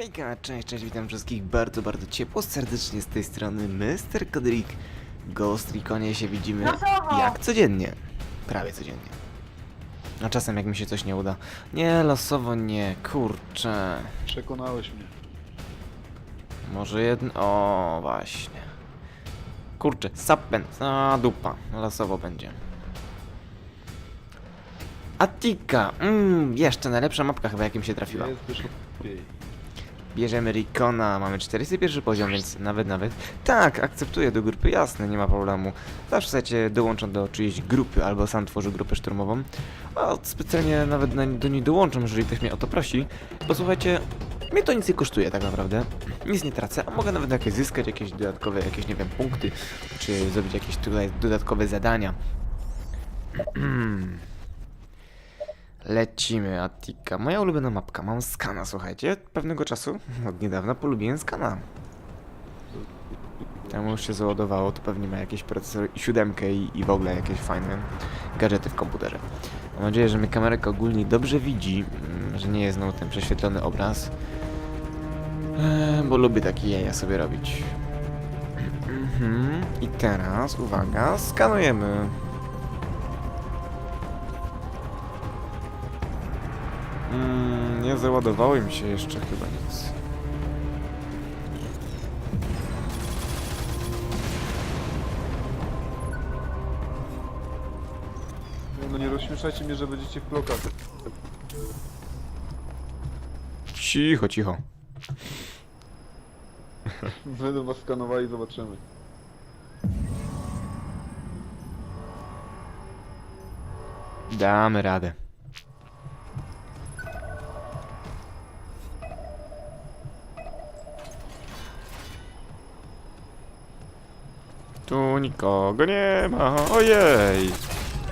Hejka, cześć, cześć, witam wszystkich bardzo, bardzo ciepło, serdecznie z tej strony Mr. Kodrik. Ghost Reconie się widzimy Losowo! jak codziennie. Prawie codziennie. A czasem jak mi się coś nie uda. Nie, losowo nie, kurczę. Przekonałeś mnie. Może jedno... O, właśnie. Kurczę, sapent, a dupa, losowo będzie. Attika, mmm, jeszcze najlepsza mapka chyba jakim się trafiła. Jest. Bierzemy Rikona, mamy 41 poziom, więc nawet, nawet. Tak, akceptuję do grupy, jasne, nie ma problemu. Zawsze chcecie dołączą do czyjejś grupy, albo sam tworzę grupę szturmową. A specjalnie nawet na, do niej dołączam, jeżeli ktoś mnie o to prosi. Bo słuchajcie, mnie to nic nie kosztuje tak naprawdę. Nic nie tracę, a mogę nawet jakieś zyskać, jakieś dodatkowe, jakieś, nie wiem, punkty, czy zrobić jakieś tutaj dodatkowe zadania. Lecimy, Attika. Moja ulubiona mapka. Mam skana, słuchajcie. Pewnego czasu, od niedawna, polubiłem skana. Temu już się załadowało, to pewnie ma jakiś procesor siódemkę i, i w ogóle jakieś fajne gadżety w komputerze. Mam nadzieję, że mnie kamerka ogólnie dobrze widzi, mm, że nie jest znowu ten prześwietlony obraz. Eee, bo lubię takie jaja sobie robić. Mhm. I teraz, uwaga, skanujemy. Mm, nie załadowały mi się jeszcze chyba nic. No nie rozśmieszajcie mnie, że będziecie w blokach. Cicho, cicho. Będą was skanowali, zobaczymy. Damy radę. Tu nikogo nie ma. Ojej.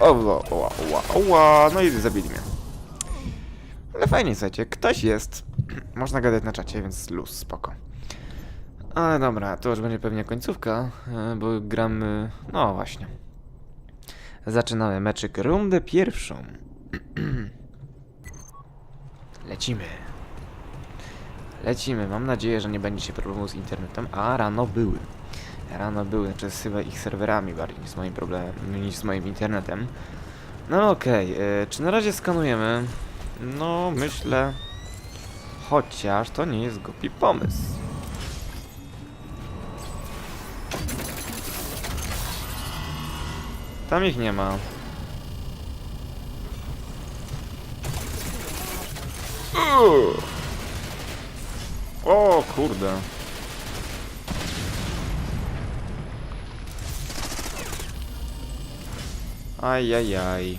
Oła, oła, oła, oła. No i zabili mnie. Ale fajnie, słuchajcie, ktoś jest. Można gadać na czacie, więc luz, spoko. Ale dobra, to już będzie pewnie końcówka, e, bo gramy... No właśnie. Zaczynamy meczyk rundę pierwszą. Lecimy. Lecimy. Mam nadzieję, że nie będzie się problemu z internetem, a rano były. Rano były, znaczy z chyba ich serwerami bardziej niż z moim problemem, niż z moim internetem. No okej, e, czy na razie skanujemy? No, myślę... Chociaż to nie jest głupi pomysł. Tam ich nie ma. Uuu. O kurde. Ajajaj.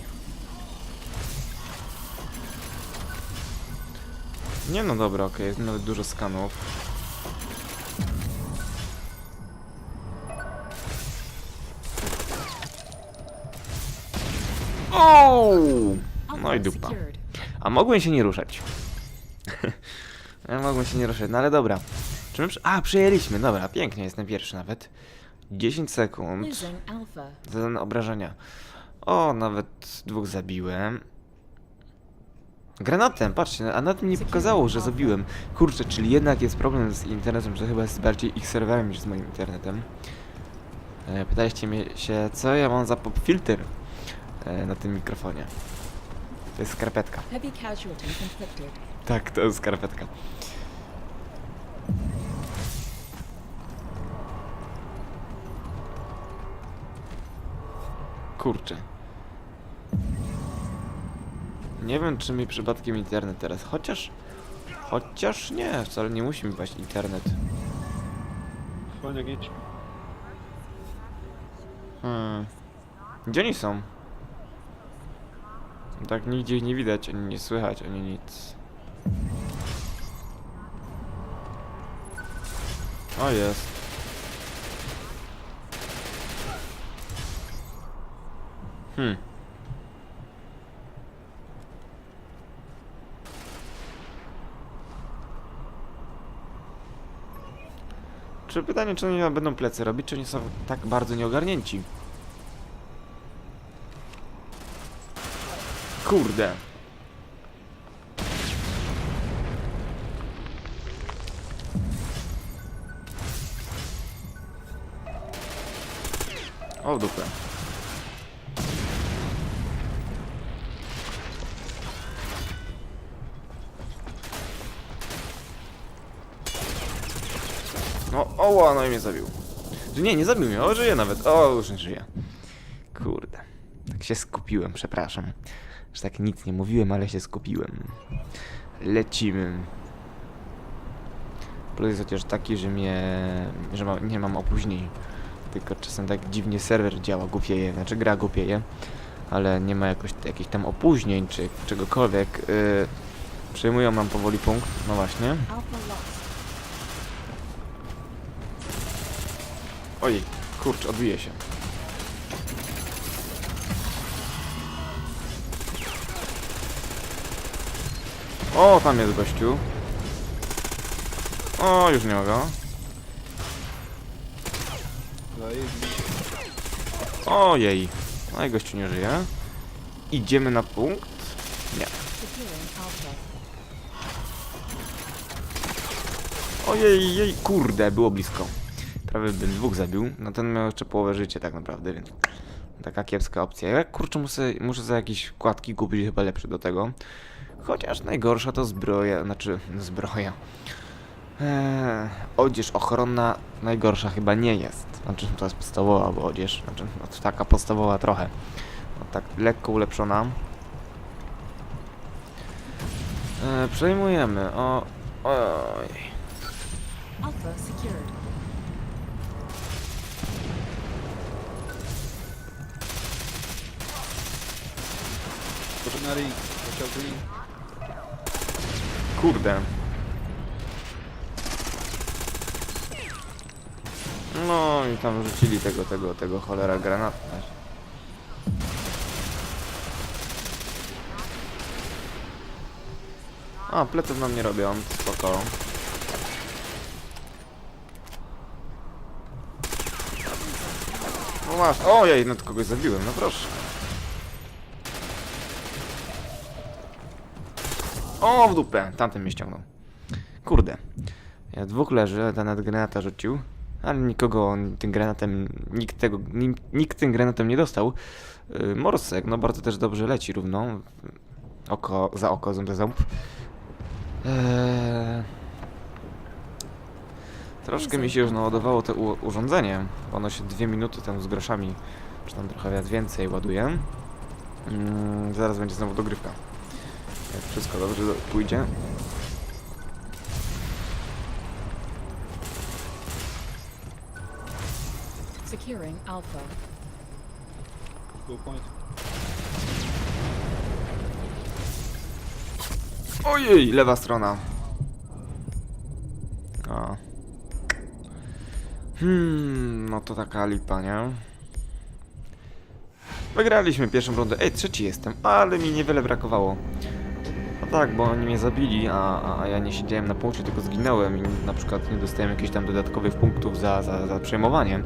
Nie no dobra, okej, jest nawet dużo skanów. O! No i dupa. A mogłem się nie ruszać. ja mogłem się nie ruszać, no ale dobra. Czy my... przy- A, przejęliśmy, dobra, pięknie, jestem pierwszy nawet. 10 sekund. Zadane obrażenia. O, nawet dwóch zabiłem. Granatem, patrzcie, a nawet mi nie pokazało, że zabiłem. Kurczę, czyli jednak jest problem z internetem, że chyba jest bardziej ich serwerem niż z moim internetem. E, pytaliście mnie się, co ja mam za pop filter e, na tym mikrofonie. To jest skarpetka. Tak, to jest skarpetka. Kurczę. Nie wiem, czy mi przypadkiem internet teraz. Chociaż. Chociaż nie, wcale nie musi mi paść internet. Nie śpi. Hmm. Gdzie oni są? Tak nigdzie ich nie widać, ani nie słychać, ani nic. O jest. Hmm. Czy pytanie, czy oni będą plecy robić, czy nie są tak bardzo nieogarnięci? Kurde. O, dupę. Oła, no i mnie zabił. Nie, nie zabił mnie, o, żyje nawet. O, już nie żyje. Kurde. Tak się skupiłem, przepraszam. Że tak nic nie mówiłem, ale się skupiłem. Lecimy. Plus jest chociaż taki, że mnie... że ma, nie mam opóźnień. Tylko czasem tak dziwnie serwer działa, głupieje, znaczy gra głupieje. Ale nie ma jakoś, jakichś tam opóźnień, czy czegokolwiek. Yy, przejmują nam powoli punkt, no właśnie. Alpha lost. Oj, kurcz, odbije się. O, tam jest gościu. O, już nie mogę. Ojej. No i gościu nie żyje. Idziemy na punkt. Nie. Ojej, jej, kurde, było blisko. Prawie bym dwóch zabił. No ten miał jeszcze połowę życia tak naprawdę, więc taka kiepska opcja. Ja kurczę muszę, muszę za jakieś kładki kupić chyba lepsze do tego. Chociaż najgorsza to zbroja, znaczy zbroja. Eee, odzież ochronna najgorsza chyba nie jest. Znaczy to jest podstawowa bo odzież, znaczy no, taka podstawowa trochę. No, tak lekko ulepszona. Eee, przejmujemy. O, oj. Alpha secured. Kurde. No i tam rzucili tego, tego, tego cholera granat. A, pleców nam nie robią, spoko. No masz, ojej, no to kogoś zabiłem, no proszę. O, w dupę! Tamten mnie ściągnął. Kurde. Ja dwóch leży, ten nawet granata rzucił. Ale nikogo tym granatem, nikt tego, nikt tym granatem nie dostał. Yy, Morsek, no bardzo też dobrze leci równo. Oko za oko, ząb za ząb. Eee... Troszkę mi się już naładowało to urządzenie. Ono się dwie minuty tam z groszami, czy tam trochę więcej ładuje. Mm, zaraz będzie znowu dogrywka. Jak wszystko dobrze do- pójdzie. Securing Alpha. Go point. Ojej, lewa strona. A. Hmm, no to taka lipa, nie? Wygraliśmy pierwszą rundę. Ej, trzeci jestem, ale mi niewiele brakowało. Tak, bo oni mnie zabili, a, a, ja nie siedziałem na punkcie, tylko zginąłem i na przykład nie dostałem jakichś tam dodatkowych punktów za, za, za przejmowanie.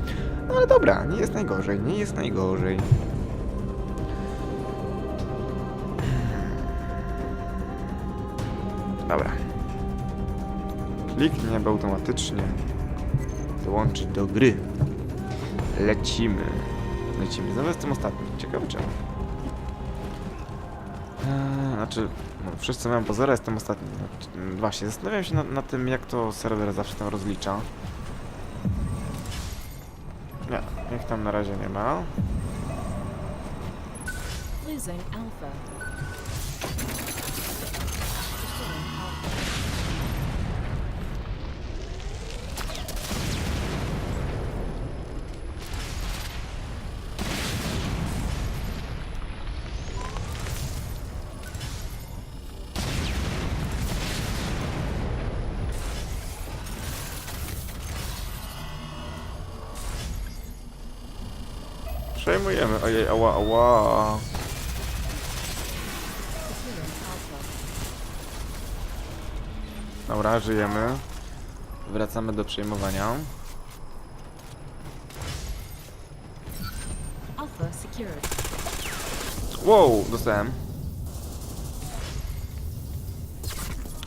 No ale dobra, nie jest najgorzej, nie jest najgorzej. Dobra. Kliknie, aby automatycznie dołączyć do gry. Lecimy. Lecimy. Znowu jestem ostatni. Ciekawe czemu. Eee, znaczy, no, wszyscy mają pozory, jestem ostatni. Mm, Właśnie, zastanawiam się nad, nad tym, jak to serwer zawsze tam rozlicza. Nie, niech tam na razie nie ma. Losing Alpha. Przejmujemy. Ojej, ała, ała. Dobra, żyjemy. Wracamy do przejmowania. Wow, dostałem.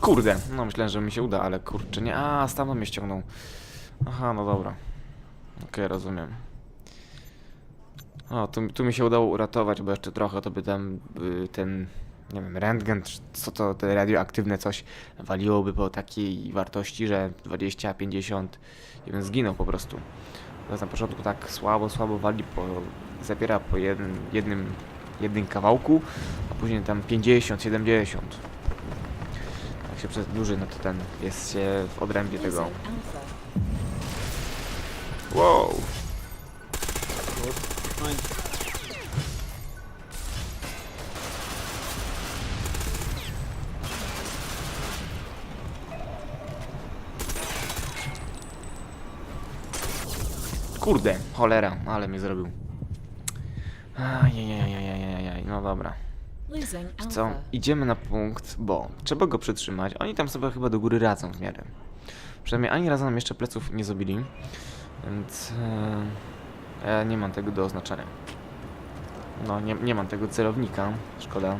Kurde, no myślałem, że mi się uda, ale kurczę, nie. A, stamtąd mnie ściągnął. Aha, no dobra. Okej, rozumiem. O, tu, tu mi się udało uratować, bo jeszcze trochę to by tam y, ten, nie wiem, rentgen, czy co to, te radioaktywne coś waliłoby po takiej wartości, że 20, 50 i bym zginął po prostu. To na początku tak słabo, słabo wali, po, zabiera po jednym, jednym, jednym kawałku, a później tam 50, 70. Jak się przedłuży, no to ten jest się w odrębie tego. Losing Kurde, cholera, ale mnie zrobił. Ajajajajajajaj, no dobra. Co? Idziemy na punkt, bo trzeba go przytrzymać. Oni tam sobie chyba do góry radzą w miarę. Przynajmniej ani razu nam jeszcze pleców nie zrobili. Więc e, ja nie mam tego do oznaczenia. No, nie, nie mam tego celownika. Szkoda.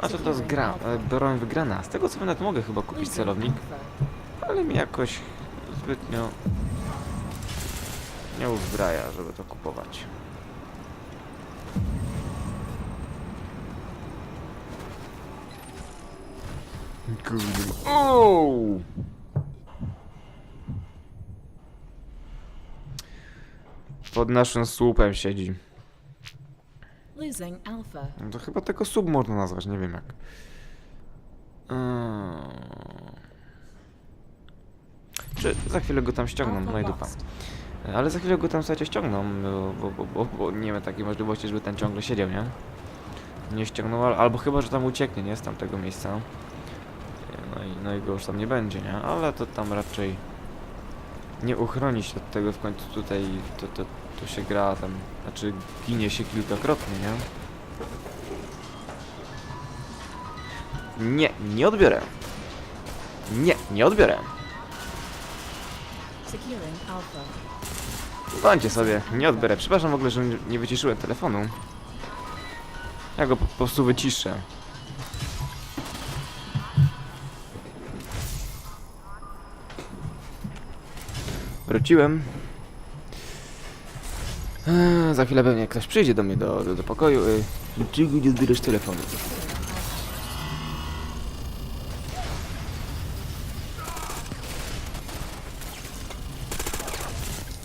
A to to jest gra. e, Broń wygrana. Z tego co nawet mogę chyba kupić celownik, ale mi jakoś zbytnio nie uzbraja, żeby to kupować. Kurde. Pod naszym słupem siedzi. Losing Alpha. No to chyba tego sub można nazwać, nie wiem jak. Eee. Czy za chwilę go tam ściągną, no i dupa. Ale za chwilę go tam słuchajcie ściągną, bo, bo, bo, bo, nie ma takiej możliwości, żeby ten ciągle siedział, nie? Nie ściągnął, al- albo chyba, że tam ucieknie, nie? Z tamtego miejsca. No i, no i go już tam nie będzie, nie? Ale to tam raczej nie uchroni się od tego w końcu tutaj, to, to, to się gra tam, znaczy ginie się kilkakrotnie, nie? Nie, nie odbiorę. Nie, nie odbiorę. Bądźcie sobie, nie odbiorę. Przepraszam w ogóle, że nie- wyciszyłem telefonu. Ja go po prostu wyciszę. Wróciłem. Eee, za chwilę pewnie ktoś przyjdzie do mnie do, do, do pokoju. Yy, dlaczego nie odbierasz telefonu?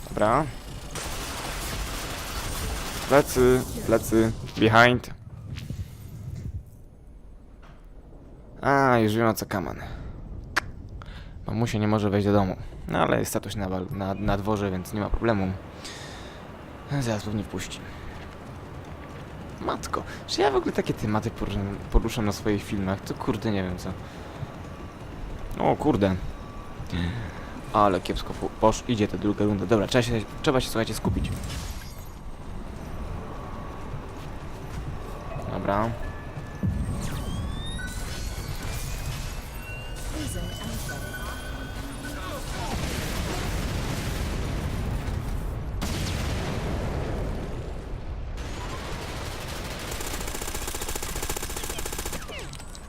Dobra. Plecy, plecy, behind. A, już wiem o co kaman. Mamusia nie może wejść do domu. No ale jest tatuś na, na, na dworze, więc nie ma problemu. Zaraz pewnie wpuści. Matko, czy ja w ogóle takie tematy poruszam, na swoich filmach? To kurde, nie wiem co. O kurde. Ale kiepsko posz, idzie ta druga runda. Dobra, trzeba się, trzeba się słuchajcie skupić. Dobra.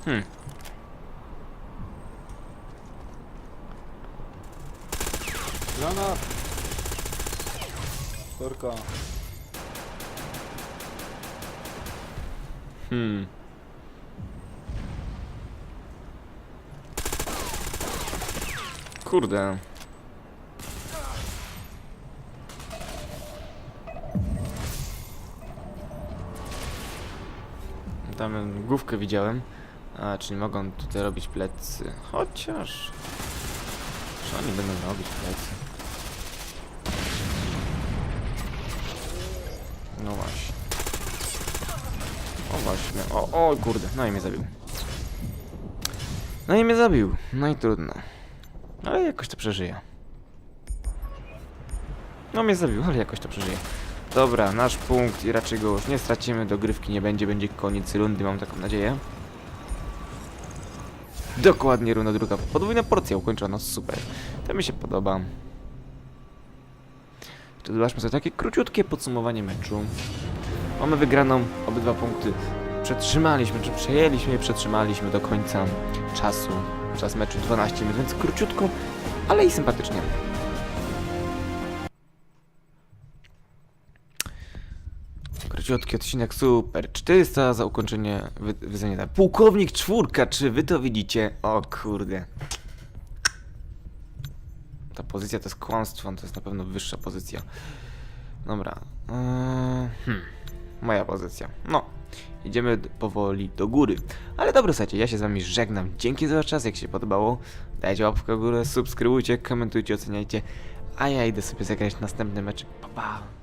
Hmm. Granat! Storka. Hmm. Kurde. Tam główkę widziałem. A, czyli mogą tutaj robić plecy. Chociaż... Czy oni będą robić plecy? No właśnie. O właśnie. O, o kurde. No i mnie zabił. No i mnie zabił. No i trudno. Ale jakoś to przeżyję. No mnie zabił, ale jakoś to przeżyję. Dobra, nasz punkt i raczej go już nie stracimy. Dogrywki nie będzie, będzie koniec rundy, mam taką nadzieję. Dokładnie runda druga. Podwójna porcja ukończona, super. To mi się podoba. To zobaczmy sobie takie króciutkie podsumowanie meczu. Mamy wygraną obydwa punkty. Przetrzymaliśmy, czy przejęliśmy i przetrzymaliśmy do końca czasu. Czas meczu 12 minut, więc króciutko, ale i sympatycznie. Króciutki odcinek, super. 400 za ukończenie wy wyzwania. tak. Pułkownik czwórka, czy wy to widzicie? O kurde. Ta pozycja to jest kłamstwo, to jest na pewno wyższa pozycja. Dobra. Eee, hmm. Moja pozycja. No. Idziemy powoli do góry. Ale dobra, słuchajcie, ja się z wami żegnam. Dzięki za wasz czas, jak się podobało. Dajcie łapkę w górę, subskrybujcie, komentujcie, oceniajcie. A ja idę sobie zagrać następny mecz. Pa, pa.